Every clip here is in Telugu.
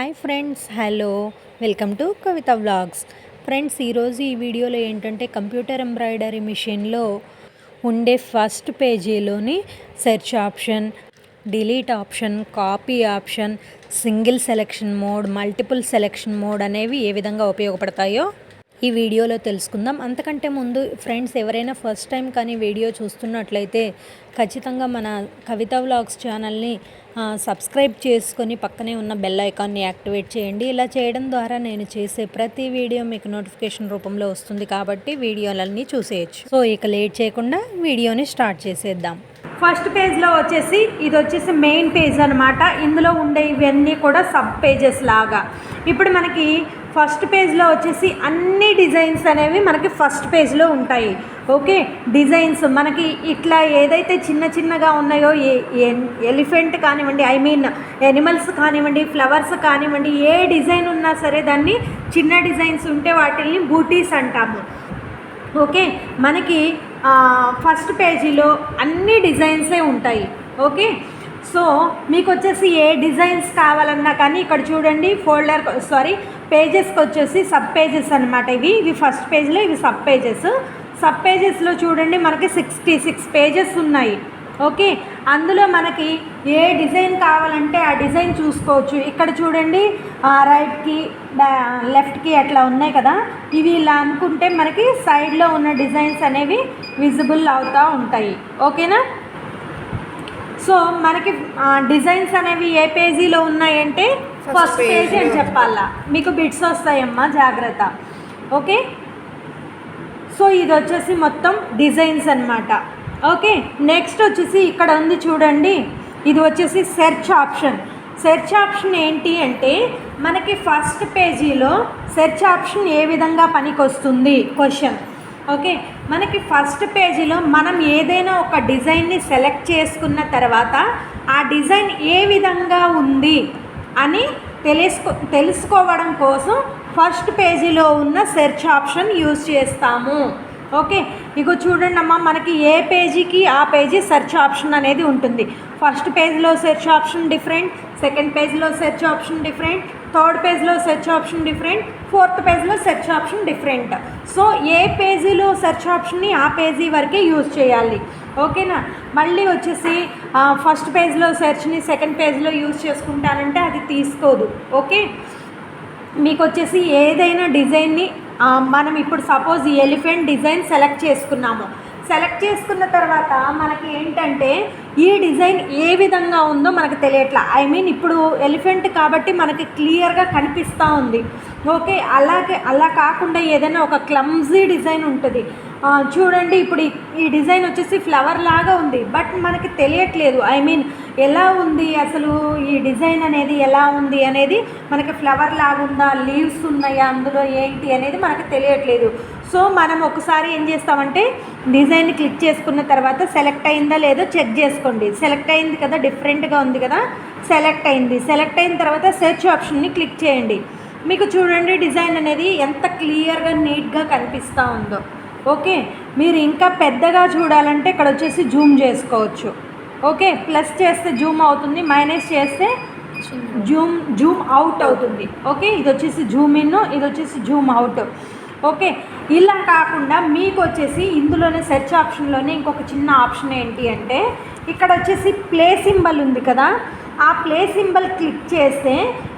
Hi friends hello welcome to Kavitha vlogs friends ఈరోజు ఈ వీడియోలో ఏంటంటే కంప్యూటర్ ఎంబ్రాయిడరీ మిషన్లో ఉండే first పేజీలోని search option delete option copy option single selection mode multiple selection mode అనేవి ఏ విధంగా ఉపయోగపడతాయో ఈ వీడియోలో తెలుసుకుందాం. అంతకంటే ముందు ఫ్రెండ్స్ ఎవరైనా ఫస్ట్ టైం కానీ వీడియో చూస్తున్నట్లయితే ఖచ్చితంగా మన కవిత వ్లాగ్స్ ఛానల్ని సబ్స్క్రైబ్ చేసుకొని పక్కనే ఉన్న బెల్ ఐకాన్ని యాక్టివేట్ చేయండి. ఇలా చేయడం ద్వారా నేను చేసే ప్రతి వీడియో మీకు నోటిఫికేషన్ రూపంలో వస్తుంది కాబట్టి వీడియోలన్నీ చూసేయచ్చు. సో ఇక లేట్ చేయకుండా వీడియోని స్టార్ట్ చేసేద్దాం. ఫస్ట్ పేజ్లో వచ్చేసి ఇది వచ్చేసి మెయిన్ పేజ్ అనమాట ఇందులో ఉండే ఇవన్నీ కూడా సబ్ పేజెస్ లాగా. ఇప్పుడు మనకి ఫస్ట్ పేజ్లో వచ్చేసి అన్ని డిజైన్స్ అనేవి మనకి ఫస్ట్ పేజ్లో ఉంటాయి. ఓకే? డిజైన్స్ మనకి ఇట్లా ఏదైతే చిన్న చిన్నగా ఉన్నాయో ఏ ఎలిఫెంట్ కానివ్వండి ఐ మీన్ ఎనిమల్స్ కానివ్వండి ఫ్లవర్స్ కానివ్వండి ఏ డిజైన్ ఉన్నా సరే దాన్ని చిన్న డిజైన్స్ ఉంటే వాటిని బూటీస్ అంటాము. ఓకే? మనకి ఫస్ట్ పేజీలో అన్ని డిజైన్సే ఉంటాయి. ఓకే? సో మీకు వచ్చేసి ఏ డిజైన్స్ కావాలన్నా కానీ ఇక్కడ చూడండి ఫోల్డర్ సారీ పేజెస్కి వచ్చేసి సబ్ పేజెస్ అనమాట ఇవి. ఇవి ఫస్ట్ పేజ్లో ఇవి సబ్ పేజెస్. సబ్ పేజెస్లో చూడండి మనకి సిక్స్టీ సిక్స్ పేజెస్ ఉన్నాయి. ఓకే? అందులో మనకి ఏ డిజైన్ కావాలంటే ఆ డిజైన్ చూసుకోవచ్చు. ఇక్కడ చూడండి రైట్కి బ్యా- లెఫ్ట్కి అట్లా ఉన్నాయి కదా? ఇవి ఇలా అనుకుంటే మనకి సైడ్లో ఉన్న డిజైన్స్ అనేవి విజిబుల్ అవుతూ ఉంటాయి. ఓకేనా? సో మనకి డిజైన్స్ అనేవి ఏ పేజీలో ఉన్నాయంటే ఫస్ట్ పేజీ అని చెప్పాలా. మీకు బిట్స్ వస్తాయమ్మా జాగ్రత్త. ఓకే? సో ఇది వచ్చేసి మొత్తం డిజైన్స్ అన్నమాట. ఓకే? నెక్స్ట్ వచ్చేసి ఇక్కడ ఉంది చూడండి. ఇది వచ్చేసి సెర్చ్ ఆప్షన్. సెర్చ్ ఆప్షన్ ఏంటి అంటే మనకి ఫస్ట్ పేజీలో సెర్చ్ ఆప్షన్ ఏ విధంగా పనికొస్తుంది? Question okay? మనకి ఫస్ట్ పేజీలో మనం ఏదైనా ఒక డిజైన్ని సెలెక్ట్ చేసుకున్న తర్వాత ఆ డిజైన్ ఏ విధంగా ఉంది అని తెలుసుకో తెలుసుకోవడం కోసం ఫస్ట్ పేజీలో ఉన్న సెర్చ్ ఆప్షన్ యూజ్ చేస్తాము. ఓకే? ఇగో చూడండి అమ్మా మనకి ఏ పేజీకి ఆ పేజీ సెర్చ్ ఆప్షన్ అనేది ఉంటుంది. ఫస్ట్ పేజ్లో సెర్చ్ ఆప్షన్ డిఫరెంట్ సెకండ్ పేజ్లో సెర్చ్ ఆప్షన్ డిఫరెంట్ థర్డ్ పేజ్లో సెర్చ్ ఆప్షన్ డిఫరెంట్ ఫోర్త్ పేజ్లో సెర్చ్ ఆప్షన్ డిఫరెంట్. సో ఏ పేజీలో సెర్చ్ ఆప్షన్ని ఆ పేజీ వరకే యూజ్ చేయాలి. ఓకేనా? మళ్ళీ వచ్చేసి ఫస్ట్ పేజ్లో సెర్చ్ని సెకండ్ పేజ్లో యూజ్ చేసుకుంటానంటే అది తీసుకోదు. ఓకే? మీకు వచ్చేసి ఏదైనా డిజైన్ని మనం ఇప్పుడు సపోజ్ ఎలిఫెంట్ డిజైన్ సెలెక్ట్ చేసుకున్నాము. సెలెక్ట్ చేసుకున్న తర్వాత మనకి ఏంటంటే ఈ డిజైన్ ఏ విధంగా ఉందో మనకు తెలియట్లా. ఐ మీన్ ఇప్పుడు ఎలిఫెంట్ కాబట్టి మనకి క్లియర్గా కనిపిస్తూ ఉంది. ఓకే అలాగే అలా కాకుండా ఏదైనా ఒక క్లమ్జీ డిజైన్ ఉంటుంది. చూడండి ఇప్పుడు ఈ- డిజైన్ వచ్చేసి ఫ్లవర్ లాగా ఉంది. బట్ మనకి తెలియట్లేదు. ఐ మీన్ ఎలా ఉంది అసలు ఈ డిజైన్ అనేది ఎలా ఉంది అనేది మనకి ఫ్లవర్ లాగా ఉందా లీవ్స్ ఉన్నాయా అందులో ఏంటి అనేది మనకి తెలియట్లేదు. సో మనం ఒకసారి ఏం చేస్తామంటే డిజైన్ క్లిక్ చేసుకున్న తర్వాత సెలెక్ట్ అయిందా లేదో చెక్ చేసుకోండి. సెలెక్ట్ అయింది కదా డిఫరెంట్గా ఉంది కదా సెలెక్ట్ అయింది. సెలెక్ట్ అయిన తర్వాత సెర్చ్ ఆప్షన్ని క్లిక్ చేయండి. మీకు చూడండి డిజైన్ అనేది ఎంత క్లియర్గా నీట్గా కనిపిస్తూ ఉందో. ఓకే మీరు ఇంకా పెద్దగా చూడాలంటే ఇక్కడ వచ్చేసి జూమ్ చేసుకోవచ్చు. ఓకే ప్లస్ చేస్తే జూమ్ అవుతుంది మైనస్ చేస్తే జూమ్ జూమ్ అవుట్ అవుతుంది. ఓకే ఇది వచ్చేసి జూమ్ ఇన్ ఇది వచ్చేసి జూమ్ అవుట్ ఓకే ఇలా కాకుండా మీకు వచ్చేసి ఇందులోనే సెర్చ్ ఆప్షన్లోనే ఇంకొక చిన్న ఆప్షన్ ఏంటి అంటే ఇక్కడ వచ్చేసి ప్లే సింబల్ ఉంది కదా ఆ ప్లే సింబల్ క్లిక్ చేస్తే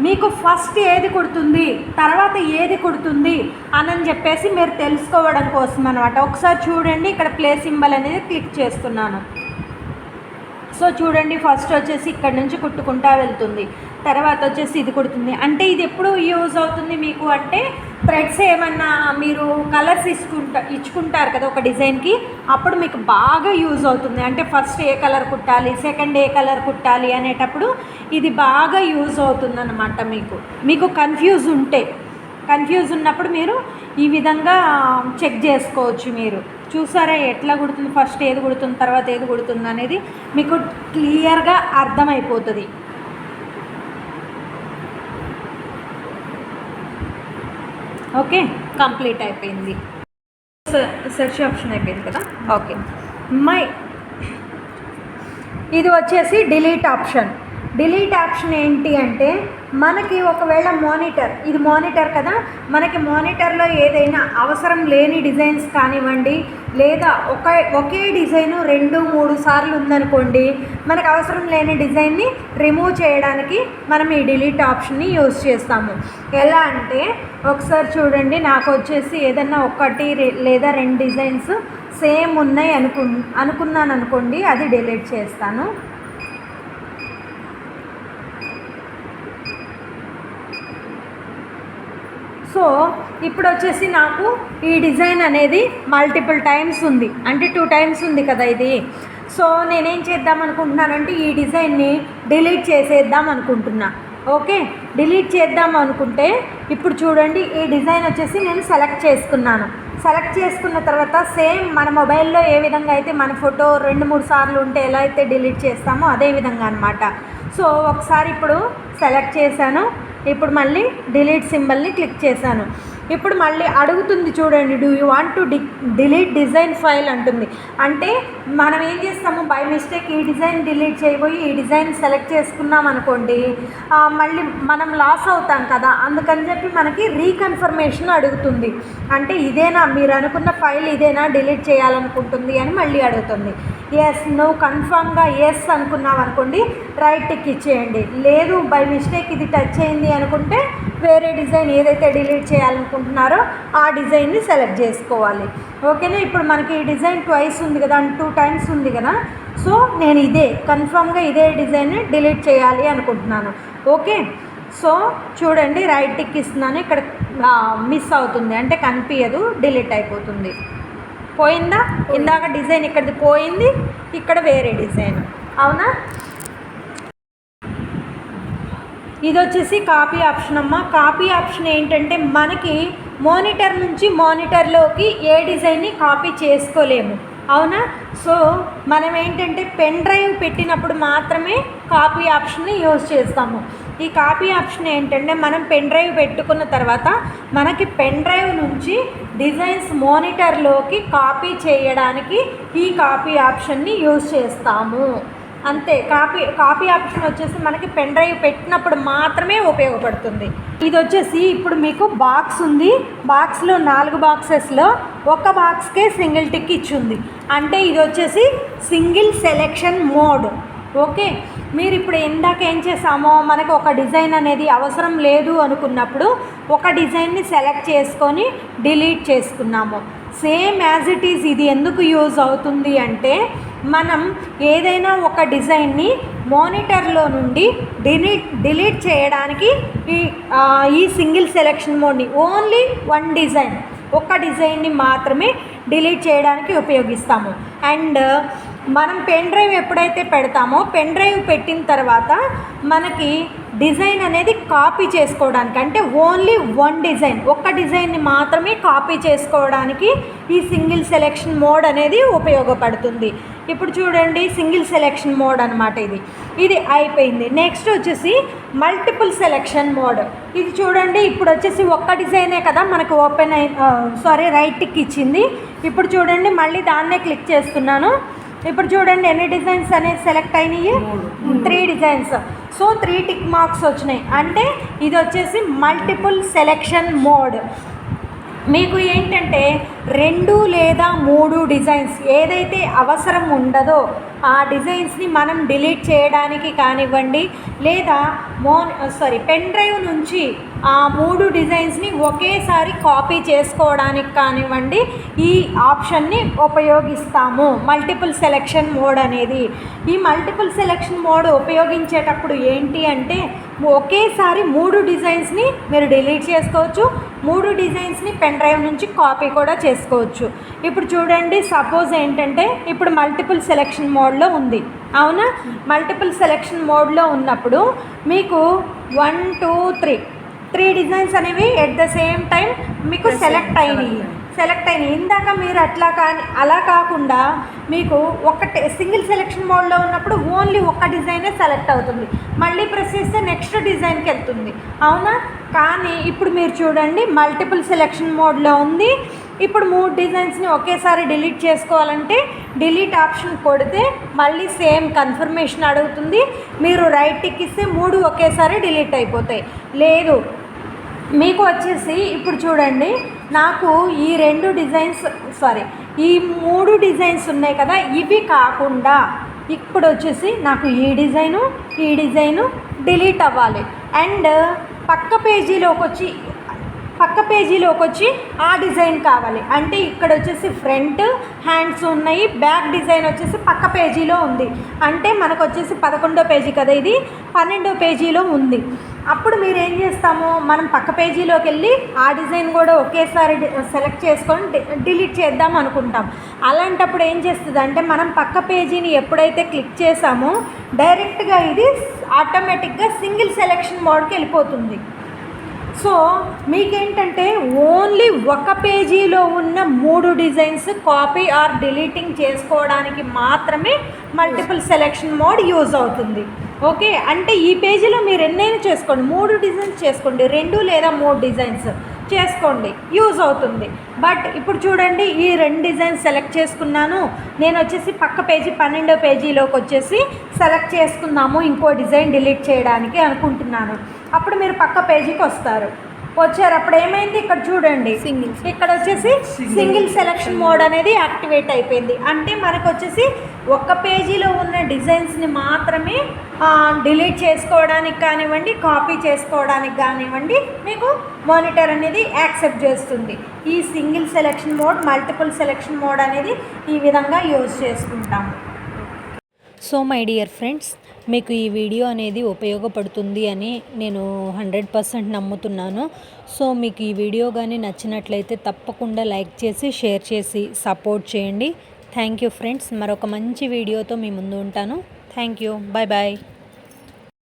మీకు ఫస్ట్ ఏది కుడుతుంది తర్వాత ఏది కుడుతుంది అని చెప్పేసి మీరు తెలుసుకోవడం కోసం అనమాట ఒకసారి చూడండి ఇక్కడ ప్లే సింబల్ అనేది క్లిక్ చేస్తున్నాను. సో చూడండి ఫస్ట్ వచ్చేసి ఇక్కడ నుంచి కుట్టుకుంటా వెళ్తుంది. తర్వాత వచ్చేసి ఇది కుడుతుంది. అంటే ఇది ఎప్పుడు యూజ్ అవుతుంది మీకు అంటే థ్రెడ్స్ ఏమన్నా మీరు కలర్స్ ఇచ్చుకుంటా ఇచ్చుకుంటారు కదా ఒక డిజైన్కి అప్పుడు మీకు బాగా యూజ్ అవుతుంది. అంటే ఫస్ట్ ఏ కలర్ కుట్టాలి సెకండ్ ఏ కలర్ కుట్టాలి అనేటప్పుడు ఇది బాగా యూజ్ అవుతుంది అన్నమాట మీకు. మీకు కన్ఫ్యూజ్ ఉంటే. కన్ఫ్యూజ్ ఉన్నప్పుడు మీరు ఈ విధంగా చెక్ చేసుకోవచ్చు మీరు. చూసారా ఎట్లా కుడుతుంది ఫస్ట్ ఏది కుడుతుంది తర్వాత ఏది కుడుతుంది అనేది మీకు క్లియర్గా అర్థమైపోతుంది. ఓకే? కంప్లీట్ అయిపోయింది. సెర్చ్ ఆప్షన్ అయిపోయింది కదా? ఓకే. మై ఇది వచ్చేసి డిలీట్ ఆప్షన్. డిలీట్ ఆప్షన్ ఏంటి అంటే మనకి ఒకవేళ మానిటర్ ఇది మానిటర్ కదా మనకి మానిటర్లో ఏదైనా అవసరం లేని డిజైన్స్ కానివ్వండి లేదా ఒక ఒకే డిజైను రెండు మూడు సార్లు ఉందనుకోండి మనకు అవసరం లేని డిజైన్ని రిమూవ్ చేయడానికి మనం ఈ డిలీట్ ఆప్షన్ని యూజ్ చేస్తాము. ఎలా అంటే ఒకసారి చూడండి నాకు వచ్చేసి ఏదన్నా ఒకటి లేదా రెండు డిజైన్స్ సేమ్ ఉన్నాయి అనుకు అనుకున్నాను అనుకోండి అది డిలీట్ చేస్తాను. సో ఇప్పుడు వచ్చేసి నాకు ఈ డిజైన్ అనేది మల్టిపుల్ టైమ్స్ ఉంది. అంటే టూ టైమ్స్ ఉంది కదా ఇది. సో నేనేం చేద్దాం అనుకుంటున్నానంటే ఈ డిజైన్ని డిలీట్ చేసేద్దాం అనుకుంటున్నా. ఓకే? డిలీట్ చేద్దాం అనుకుంటే ఇప్పుడు చూడండి ఈ డిజైన్ వచ్చేసి నేను సెలెక్ట్ చేసుకున్నాను. సెలెక్ట్ చేసుకున్న తర్వాత సేమ్ మన మొబైల్లో ఏ విధంగా అయితే మన ఫోటో రెండు మూడు సార్లు ఉంటే ఎలా అయితే డిలీట్ చేస్తామో అదే విధంగా అనమాట సో ఒకసారి ఇప్పుడు సెలెక్ట్ చేశాను. ఇప్పుడు మళ్ళీ డిలీట్ సింబల్ని క్లిక్ చేశాను. ఇప్పుడు మళ్ళీ అడుగుతుంది చూడండి do you want to D delete design file అంటుంది. అంటే మనం ఏం చేస్తాము? బై మిస్టేక్ ఈ డిజైన్ డిలీట్ చేయబోయి ఈ డిజైన్ సెలెక్ట్ చేసుకున్నాం అనుకోండి మళ్ళీ మనం లాస్ అవుతాం కదా. అందుకని చెప్పి మనకి రీకన్ఫర్మేషన్ అడుగుతుంది. అంటే ఇదేనా? మీరు అనుకున్న ఫైల్ ఇదేనా? డిలీట్ చేయాలనుకుంటుంది అని మళ్ళీ అడుగుతుంది. ఎస్ నువ్వు కన్ఫామ్గా ఎస్ అనుకున్నావు అనుకోండి రైట్ టిక్ ఇచ్చేయండి. లేదు బై మిస్టేక్ ఇది టచ్ అయింది అనుకుంటే వేరే డిజైన్ ఏదైతే డిలీట్ చేయాలనుకుంటున్నారో ఆ డిజైన్ని సెలెక్ట్ చేసుకోవాలి. ఓకేనా ఇప్పుడు మనకి ఈ డిజైన్ ట్వైస్ ఉంది కదా అండ్ టూ టైమ్స్ ఉంది కదా సో నేను ఇదే కన్ఫామ్గా ఇదే డిజైన్ని డిలీట్ చేయాలి అనుకుంటున్నాను. ఓకే సో చూడండి రైట్ టిక్ ఇస్తున్నాను. ఇక్కడ మిస్ అవుతుంది. అంటే కనిపించదు డిలీట్ అయిపోతుంది. పోయిందా? ఇందాక డిజైన్ ఇక్కడిది పోయింది ఇక్కడ వేరే డిజైన్. అవునా? ఇది వచ్చేసి కాపీ ఆప్షన్ అమ్మ. కాపీ ఆప్షన్ ఏంటంటే మనకి మానిటర్ నుంచి మానిటర్లోకి ఏ డిజైన్ని కాపీ చేసుకోలేము. అవునా? సో మనం ఏంటంటే పెన్ డ్రైవ్ పెట్టినప్పుడు మాత్రమే కాపీ ఆప్షన్ని యూజ్ చేస్తాము. ఈ కాపీ ఆప్షన్ ఏంటంటే మనం పెన్ డ్రైవ్ పెట్టుకున్న తర్వాత మనకి పెన్ డ్రైవ్ నుంచి డిజైన్స్ మానిటర్లోకి కాపీ చేయడానికి ఈ కాపీ ఆప్షన్ని యూజ్ చేస్తాము. అంతే కాపీ కాపీ ఆప్షన్ వచ్చేసి మనకి పెన్ డ్రైవ్ పెట్టినప్పుడు మాత్రమే ఉపయోగపడుతుంది. ఇది వచ్చేసి ఇప్పుడు మీకు బాక్స్ ఉంది. బాక్స్లో నాలుగు బాక్సెస్లో ఒక బాక్స్కే సింగిల్ టిక్ ఇచ్చింది. అంటే ఇది వచ్చేసి సింగిల్ సెలెక్షన్ మోడ్. ఓకే మీరు ఇప్పుడు ఇందాక ఏం చేసామో మనకు ఒక డిజైన్ అనేది అవసరం లేదు అనుకున్నప్పుడు ఒక డిజైన్ని సెలెక్ట్ చేసుకొని డిలీట్ చేసుకున్నాము. సేమ్ యాజ్ ఇట్ ఈజ్ ఇది ఎందుకు యూజ్ అవుతుంది అంటే మనం ఏదైనా ఒక డిజైన్ని మానిటర్లో నుండి డిలీట్ డిలీట్ చేయడానికి ఈ ఈ సింగిల్ సెలెక్షన్ మోడ్ని ఓన్లీ వన్ డిజైన్ ఒక డిజైన్ని మాత్రమే డిలీట్ చేయడానికి ఉపయోగిస్తాము. అండ్ మనం పెన్ డ్రైవ్ ఎప్పుడైతే పెడతామో పెన్ డ్రైవ్ పెట్టిన తర్వాత మనకి డిజైన్ అనేది కాపీ చేసుకోవడానికి అంటే ఓన్లీ వన్ డిజైన్ ఒక్క డిజైన్ని మాత్రమే కాపీ చేసుకోవడానికి ఈ సింగిల్ సెలెక్షన్ మోడ్ అనేది ఉపయోగపడుతుంది. ఇప్పుడు చూడండి సింగిల్ సెలెక్షన్ మోడ్ అనమాట ఇది. ఇది అయిపోయింది. నెక్స్ట్ వచ్చేసి మల్టిపుల్ సెలెక్షన్ మోడ్. ఇది చూడండి ఇప్పుడు వచ్చేసి ఒక్క డిజైనే కదా మనకు ఓపెన్ అయి సారీ రైట్ టిక్ ఇచ్చింది. ఇప్పుడు చూడండి మళ్ళీ దాన్నే క్లిక్ చేస్తున్నాను. ఇప్పుడు చూడండి ఎన్ని డిజైన్స్ అనేది సెలెక్ట్ అయినాయి? Three designs so three tick marks వచ్చినాయి. అంటే ఇది వచ్చేసి మల్టిపుల్ సెలెక్షన్ మోడ్ మీకు ఏంటంటే రెండు లేదా మూడు డిజైన్స్ ఏదైతే అవసరం ఉండదో ఆ డిజైన్స్ని మనం డిలీట్ చేయడానికి కానివ్వండి లేదా మో సారీ పెన్ డ్రైవ్ నుంచి ఆ మూడు డిజైన్స్ని ఒకేసారి కాపీ చేసుకోవడానికి కానివ్వండి ఈ ఆప్షన్ని ఉపయోగిస్తాము. మల్టిపుల్ సెలెక్షన్ మోడ్ అనేది. ఈ మల్టిపుల్ సెలెక్షన్ మోడ్ ఉపయోగించేటప్పుడు ఏంటి అంటే ఒకేసారి మూడు డిజైన్స్ని మీరు డిలీట్ చేసుకోవచ్చు. మూడు డిజైన్స్ని పెన్ డ్రైవ్ నుంచి కాపీ కూడా చేసుకోవచ్చు. ఇప్పుడు చూడండి సపోజ్ ఏంటంటే ఇప్పుడు మల్టిపుల్ సెలెక్షన్ మోడ్లో ఉంది. అవునా? మల్టిపుల్ సెలెక్షన్ మోడ్లో ఉన్నప్పుడు మీకు one two three three designs అనేవి ఎట్ ద సేమ్ టైం మీకు సెలెక్ట్ అయినాయి. సెలెక్ట్ అయినాయి. ఇందాక మీరు అట్లా కానీ అలా కాకుండా మీకు ఒకటే సింగిల్ సెలెక్షన్ మోడ్లో ఉన్నప్పుడు ఓన్లీ ఒక్క డిజైనే సెలెక్ట్ అవుతుంది. మళ్ళీ ప్రెస్ చేస్తే నెక్స్ట్ డిజైన్కి వెళ్తుంది. అవునా? కానీ ఇప్పుడు మీరు చూడండి మల్టిపుల్ సెలెక్షన్ మోడ్లో ఉంది. ఇప్పుడు మూడు డిజైన్స్ని ఒకేసారి డిలీట్ చేసుకోవాలంటే డిలీట్ ఆప్షన్ కొడితే మళ్ళీ సేమ్ కన్ఫర్మేషన్ అడుగుతుంది. మీరు రైట్ టిక్ ఇస్తే మూడు ఒకేసారి డిలీట్ అయిపోతాయి. లేదు మీకు వచ్చేసి ఇప్పుడు చూడండి నాకు ఈ రెండు డిజైన్స్ సారీ ఈ మూడు డిజైన్స్ ఉన్నాయి కదా ఇవి కాకుండా ఇప్పుడు వచ్చేసి నాకు ఈ డిజైను ఈ డిజైను డిలీట్ అవ్వాలి. అండ్ పక్క పేజీలోకి వచ్చి పక్క పేజీలోకి వచ్చి ఆ డిజైన్ కావాలి. అంటే ఇక్కడ వచ్చేసి ఫ్రంట్ హ్యాండ్స్ ఉన్నాయి బ్యాక్ డిజైన్ వచ్చేసి పక్క పేజీలో ఉంది. అంటే మనకు వచ్చేసి పదకొండో పేజీ కదా ఇది పన్నెండో పేజీలో ఉంది. అప్పుడు మీరు ఏం చేస్తాము? మనం పక్క పేజీలోకి వెళ్ళి ఆ డిజైన్ కూడా ఒకేసారి సెలెక్ట్ చేసుకొని డిలీట్ చేద్దాం అనుకుంటాం. అలాంటప్పుడు ఏం చేస్తుంది అంటే మనం పక్క పేజీని ఎప్పుడైతే క్లిక్ చేసామో డైరెక్ట్గా ఇది ఆటోమేటిక్గా సింగిల్ సెలెక్షన్ మోడ్కి వెళ్ళిపోతుంది. సో మీకేంటంటే ఓన్లీ ఒక పేజీలో ఉన్న మూడు డిజైన్స్ కాపీ ఆర్ డిలీటింగ్ చేసుకోవడానికి మాత్రమే మల్టిపుల్ సెలెక్షన్ మోడ్ యూజ్ అవుతుంది. ఓకే? అంటే ఈ పేజీలో మీరు ఎన్నైనా చేసుకోండి. మూడు డిజైన్స్ చేసుకోండి. రెండు లేదా మూడు డిజైన్స్. చేసుకోండి యూజ్ అవుతుంది. బట్ ఇప్పుడు చూడండి ఈ రెండు డిజైన్స్ సెలెక్ట్ చేసుకున్నాను. నేను వచ్చేసి పక్క పేజీ పన్నెండో పేజీలోకి వచ్చేసి సెలెక్ట్ చేసుకుందాము ఇంకో డిజైన్ డిలీట్ చేయడానికి అనుకుంటున్నాను. అప్పుడు మీరు పక్క పేజీకి వస్తారు. వచ్చారు అప్పుడు ఏమైంది? ఇక్కడ చూడండి. Single. ఇక్కడ వచ్చేసి సింగిల్ సెలెక్షన్ మోడ్ అనేది యాక్టివేట్ అయిపోయింది. అంటే మనకు వచ్చేసి ఒక్క పేజీలో ఉన్న డిజైన్స్ని మాత్రమే డిలీట్ చేసుకోవడానికి కానివ్వండి కాపీ చేసుకోవడానికి కానివ్వండి మీకు మానిటర్ అనేది యాక్సెప్ట్ చేస్తుంది. ఈ single selection mode multiple selection mode అనేది ఈ విధంగా యూజ్ చేసుకుంటాము సో మై డియర్ ఫ్రెండ్స్ మీకు ఈ వీడియో అనేది ఉపయోగపడుతుంది అని నేను హండ్రెడ్ పర్సెంట్ నమ్ముతున్నాను. సో మీకు ఈ వీడియో కానీ నచ్చినట్లయితే తప్పకుండా లైక్ చేసి షేర్ చేసి సపోర్ట్ చేయండి. Thank you friends. మరొక మంచి వీడియోతో మీ ముందు ఉంటాను. Thank you. Bye bye